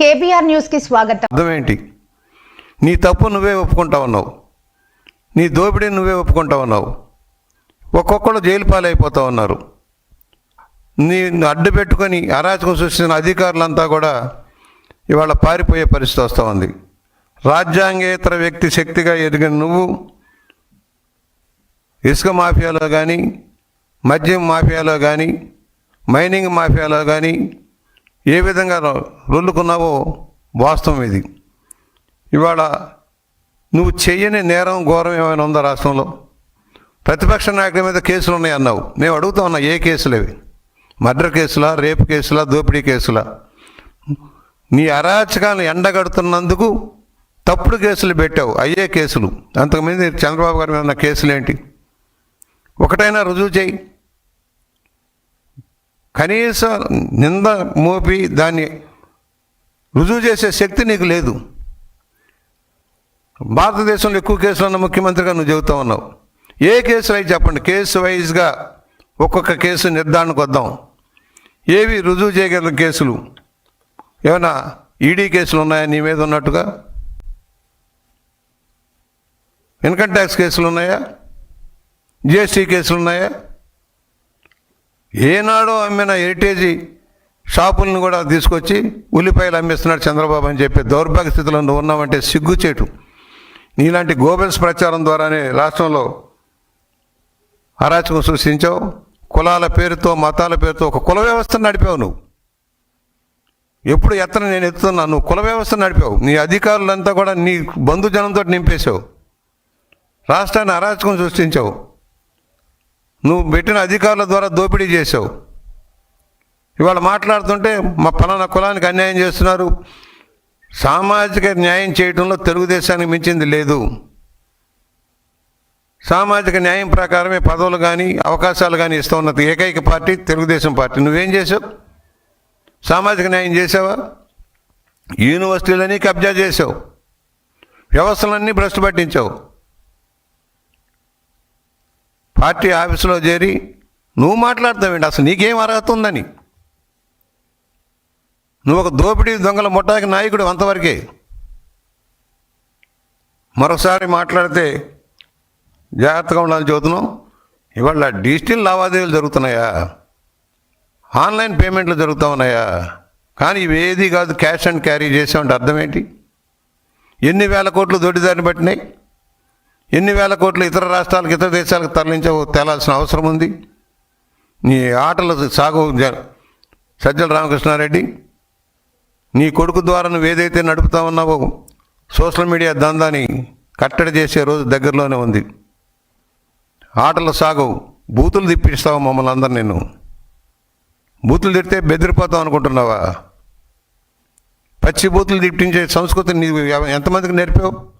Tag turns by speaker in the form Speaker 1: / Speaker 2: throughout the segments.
Speaker 1: KBR న్యూస్కి స్వాగతం.
Speaker 2: అర్థమేంటి? నీ తప్పు నువ్వే ఒప్పుకుంటా ఉన్నావు. నీ దోపిడీ నువ్వే ఒప్పుకుంటా ఉన్నావు. ఒక్కొక్కరు జైలు పాలైపోతా ఉన్నారు. నీ అడ్డు పెట్టుకొని అరాచకం సృష్టించిన అధికారులంతా కూడా ఇవాళ పారిపోయే పరిస్థితి వస్తూ ఉంది. రాజ్యాంగేతర వ్యక్తి శక్తిగా ఎదిగిన నువ్వు ఇసుక మాఫియాలో కానీ మద్యం మాఫియాలో కానీ మైనింగ్ మాఫియాలో కానీ ఏ విధంగా రొల్లుకున్నావో వాస్తవం ఇది. ఇవాళ నువ్వు చెయ్యని నేరం ఘోరం ఏమైనా ఉందా రాష్ట్రంలో? ప్రతిపక్ష నాయకుల మీద కేసులు ఉన్నాయి అన్నావు. మేము అడుగుతా ఉన్నా ఏ కేసులు అవి మర్డర్ కేసులా రేపు కేసులా దోపిడీ కేసులా? నీ అరాచకాలను ఎండగడుతున్నందుకు తప్పుడు కేసులు పెట్టావు అయ్యే కేసులు. అంతకుమంది చంద్రబాబు గారి మీద ఉన్న కేసులు ఏంటి ఒకటైనా రుజువు చేయి. కనీస నింద మోపి దాన్ని రుజువు చేసే శక్తి నీకు లేదు. భారతదేశంలో ఎక్కువ కేసులు ఉన్న ముఖ్యమంత్రిగా నువ్వు చెబుతా ఉన్నావు. ఏ కేసులు అయితే చెప్పండి. కేసు వైజ్గా ఒక్కొక్క కేసు నిర్ధారణకు వద్దాం. ఏవి రుజువు చేయగల కేసులు? ఏమైనా ఈడీ కేసులు ఉన్నాయా నీ మీద ఉన్నట్టుగా? ఇన్కమ్ ట్యాక్స్ కేసులు ఉన్నాయా? జిఎస్టీ కేసులు ఉన్నాయా? ఏనాడో అమ్మిన హెరిటేజీ షాపులను కూడా తీసుకొచ్చి ఉల్లిపాయలు అమ్మేస్తున్నాడు చంద్రబాబు అని చెప్పి దౌర్భాగ్య స్థితిలో నువ్వు ఉన్నావంటే సిగ్గుచేటు నీలాంటి గోబెల్స్ ప్రచారం ద్వారానే రాష్ట్రంలో అరాచకం సృష్టించావు. కులాల పేరుతో మతాల పేరుతో ఒక కుల వ్యవస్థను నడిపావు నువ్వు. ఎప్పుడు ఎత్తన నేను ఎత్తుతున్నా నువ్వు కుల వ్యవస్థను నడిపావు. నీ అధికారులంతా కూడా నీ బంధుజనంతో నింపేశావు. రాష్ట్రాన్ని అరాచకం సృష్టించావు. నువ్వు పెట్టిన అధికారుల ద్వారా దోపిడీ చేసావు ఇవాళ మాట్లాడుతుంటే మా పలానా కులానికి అన్యాయం చేస్తున్నారు. సామాజిక న్యాయం చేయడంలో తెలుగుదేశానికి మించింది లేదు. సామాజిక న్యాయం ప్రకారమే పదవులు కానీ అవకాశాలు కానీ ఇస్తూ ఉన్నది. ఏకైక పార్టీ తెలుగుదేశం పార్టీ. నువ్వేం చేసావు సామాజిక న్యాయం చేసావా యూనివర్సిటీలని కబ్జా చేసావు వ్యవస్థలన్నీ భ్రష్టు పట్టించావు. పార్టీ ఆఫీసులో చేరి నువ్వు మాట్లాడతావేంటి? అసలు నీకేం అర్హత ఉందని? నువ్వు ఒక దోపిడీ దొంగల ముఠాకి నాయకుడు అంతవరకే. మరోసారి మాట్లాడితే జాగ్రత్తగా ఉండాలని చెబుతున్నాం ఇవాళ డిజిటల్ లావాదేవీలు జరుగుతున్నాయా? ఆన్లైన్ పేమెంట్లు జరుగుతూ ఉన్నాయా? కానీ ఇవి ఏది కాదు క్యాష్ అండ్ క్యారీ చేసామంటే అర్థం ఏంటి? ఎన్ని వేల కోట్లు దొడ్డిదారిని పట్టినాయి? ఎన్ని వేల కోట్లు ఇతర రాష్ట్రాలకు ఇతర దేశాలకు తరలించ తేలాల్సిన అవసరం ఉంది. నీ ఆటలు సాగు జ- సజ్జల రామకృష్ణారెడ్డి నీ కొడుకు ద్వారా నువ్వు ఏదైతే నడుపుతా ఉన్నావో సోషల్ మీడియా దందాని కట్టడి చేసే రోజు దగ్గరలోనే ఉంది. ఆటల సాగు బూతులు తిప్పిస్తావు మమ్మల్ని అందరు నేను బూతులు తిడితే బెదిరిపోతావు అనుకుంటున్నావా? పచ్చి బూతులు తిప్పించే సంస్కృతిని నీవు ఎంతమందికి నేర్పావు?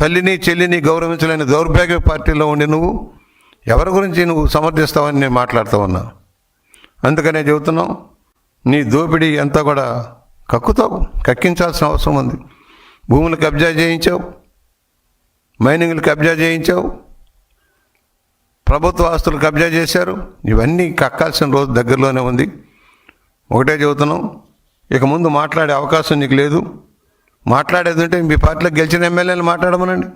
Speaker 2: తల్లిని చెల్లిని గౌరవించలేని దౌర్భాగ్య పార్టీలో ఉండి నువ్వు ఎవరి గురించి నువ్వు సమర్థిస్తావని నేను మాట్లాడుతూ ఉన్నా. అందుకనే చెబుతున్నాం నీ దోపిడీ అంతా కూడా కక్కుతావు కక్కించాల్సిన అవసరం ఉంది. భూములు కబ్జా చేయించావు మైనింగ్లు కబ్జా చేయించావు ప్రభుత్వ ఆస్తులు కబ్జా చేశారు ఇవన్నీ కక్కాల్సిన రోజు దగ్గరలోనే ఉంది. ఒకటే చెబుతున్నాం ఇక ముందు మాట్లాడే అవకాశం నీకు లేదు. మాట్లాడేది ఉంటే మీ పార్టీలో గెలిచిన ఎమ్మెల్యేలు మాట్లాడమనండి.